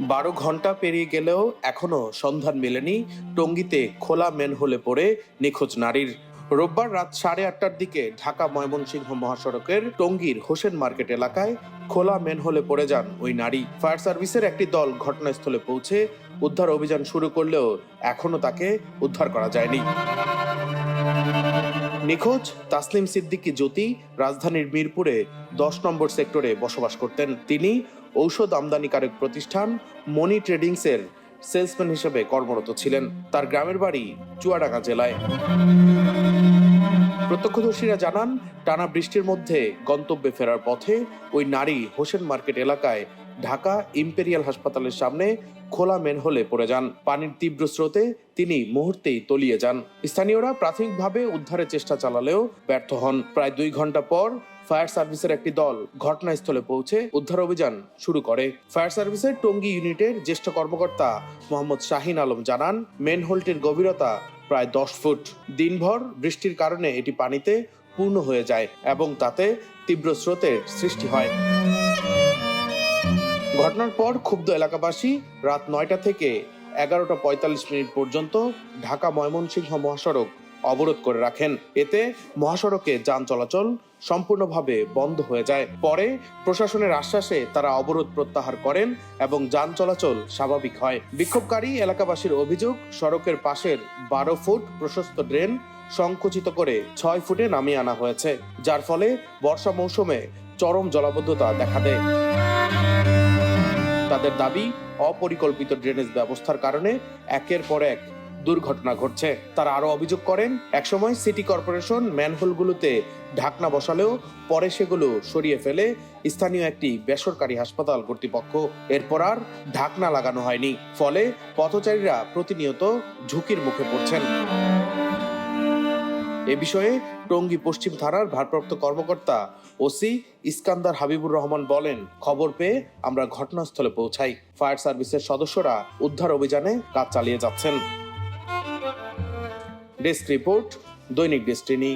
বারো ঘণ্টা পেরিয়ে গেলেও এখনও সন্ধান মেলেনি টঙ্গীতে খোলা মেনহোলে পড়ে নিখোঁজ নারীর। রোববার রাত সাড়ে আটটার দিকে ঢাকা ময়মনসিংহ মহাসড়কের টঙ্গীর হোসেন মার্কেট এলাকায় খোলা মেনহোলে পড়ে যান ওই নারী। ফায়ার সার্ভিসের একটি দল ঘটনাস্থলে পৌঁছে উদ্ধার অভিযান শুরু করলেও এখনও তাকে উদ্ধার করা যায়নি। নিখোঁজ তাসলিম সিদ্দিকী জ্যোতি রাজধানীর মিরপুরে দশ নম্বর সেক্টরে বসবাস করতেন। তিনি ঔষধ আমদানিকারক প্রতিষ্ঠান মনি ট্রেডিংসের সেলসম্যান হিসেবে কর্মরত ছিলেন তার গ্রামের বাড়ি চুয়াডাঙ্গা জেলায়। প্রত্যক্ষদর্শীরা জানান, টানা বৃষ্টির মধ্যে গন্তব্যে ফেরার পথে ওই নারী হোসেন মার্কেট এলাকায় ঢাকা ইম্পেরিয়াল হাসপাতালের সামনে খোলা মেনহোলে পড়ে যান। পানির তীব্র স্রোতে তিনি মুহূর্তেই তলিয়ে যান। স্থানীয়রা প্রাথমিকভাবে উদ্ধারের চেষ্টা চালালেও ব্যর্থ হন। প্রায় দুই ঘণ্টা পর ফায়ার সার্ভিসের একটি দল ঘটনাস্থলে পৌঁছে উদ্ধার অভিযান শুরু করে। ফায়ার সার্ভিসের টঙ্গী ইউনিটের জ্যেষ্ঠ কর্মকর্তা মোহাম্মদ শাহিন আলম জানান মেনহোলটির গভীরতা প্রায় দশ ফুট। দিনভর বৃষ্টির কারণে এটি পানিতে পূর্ণ হয়ে যায় এবং তাতে তীব্র স্রোতের সৃষ্টি হয়। ঘটনার পর ক্ষুব্ধ এলাকাবাসী রাত নয়টা থেকে এগারোটা পঁয়তাল্লিশ মিনিট পর্যন্ত ঢাকা ময়মনসিংহ মহাসড়ক অবরোধ করে রাখেন। এতে মহাসড়কে যান চলাচল সম্পূর্ণভাবে বন্ধ হয়ে যায়। পরে প্রশাসনের আশ্বাসে তারা অবরোধ প্রত্যাহার করেন এবং যান চলাচল স্বাভাবিক হয়। বিক্ষোভকারী এলাকাবাসীর অভিযোগ, সড়কের পাশের বারো ফুট প্রশস্ত ড্রেন সংকুচিত করে ছয় ফুটে নামিয়ে আনা হয়েছে, যার ফলে বর্ষা মৌসুমে চরম জলাবদ্ধতা দেখা দেয়। তাদের দাবি, অপরিকল্পিত ড্রেনেজ ব্যবস্থার কারণে একের পর এক দুর্ঘটনা ঘটছে। তারা আরও অভিযোগ করেন, একসময় সিটি কর্পোরেশন ম্যানহোলগুলোতে ঢাকনা বসালেও পরে সেগুলো সরিয়ে ফেলে স্থানীয় একটি বেসরকারি হাসপাতাল কর্তৃপক্ষ। এরপর আর ঢাকনা লাগানো হয়নি। ফলে পথচারীরা প্রতিনিয়ত ঝুঁকির মুখে পড়ছেন। এ বিষয়ে টঙ্গী পশ্চিম থানার ভারপ্রাপ্ত কর্মকর্তা ওসি ইস্কান্দার হাবিবুর রহমান বলেন, খবর পেয়ে আমরা ঘটনাস্থলে পৌঁছাই। ফায়ার সার্ভিসের সদস্যরা উদ্ধার অভিযানে কাজ চালিয়ে যাচ্ছেন। Desk report, Dainik destiny.